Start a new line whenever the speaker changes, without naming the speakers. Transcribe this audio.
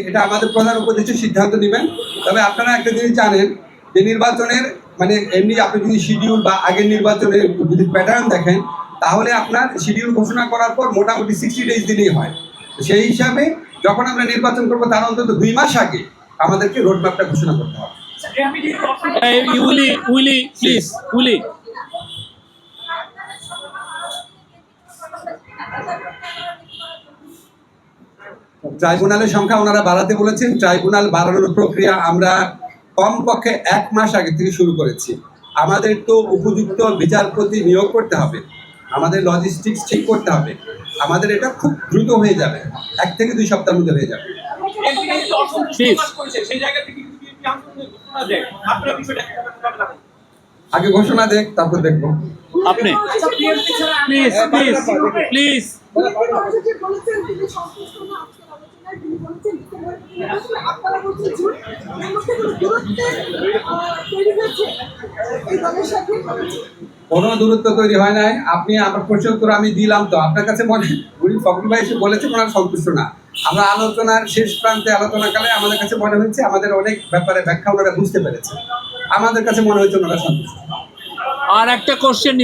এটা আমাদের প্রধান উপদেষ্টা সিদ্ধান্ত নেবেন তবে আপনারা একটা জিনিস জানেন যে নির্বাচনের মানে এমনি আপনি যদি শিডিউল বা আগের নির্বাচনের যদি প্যাটার্ন দেখেন তাহলে আপনার শিডিউল ঘোষণা করার পর মোটামুটি সিক্সটি ডেজ দিলেই হয় সেই হিসাবে যখন আমরা নির্বাচন করব তার অন্তত দুই মাস আগে আমাদেরকে রোড ম্যাপটা ঘোষণা করতে হবে
এই উইলি উইলি প্লিজ উইলি
ট্রাইব্যুনালের সংখ্যা ওনারা বাড়াতে বলেছেন। ট্রাইব্যুনাল বাড়ানোর প্রক্রিয়া আমরা কমপক্ষে এক মাস আগে থেকে শুরু করেছি। আমাদের তো উপযুক্ত বিচারপতি নিয়োগ করতে হবে। আমাদের লজিস্টিক্স ঠিক করতে হবে। আমাদের এটা খুব দ্রুত হয়ে যাবে। এক থেকে দুই সপ্তাহের মধ্যে হয়ে যাবে. আগে ঘোষণা দেখ, তারপর দেখব।
আপনি? প্লিজ প্লিজ প্লিজ
কোনো
দূরত্ব তৈরি হয় নাই। আপনি আমার প্রশ্ন আমি দিলাম তো। আপনার কাছে মনে উনি ফখরুল ভাই এসে বলেছেন ওনার সন্তুষ্ট না। আমরা আলোচনার শেষ প্রান্তে আলোচনাকালে আমাদের কাছে মনে হয়েছে আমাদের অনেক ব্যাপারে ব্যাখ্যা ওনারা বুঝতে পেরেছে আমাদের কাছে মনে হয়েছে ওনারা সন্তুষ্ট।
আর একটা কোশ্চেন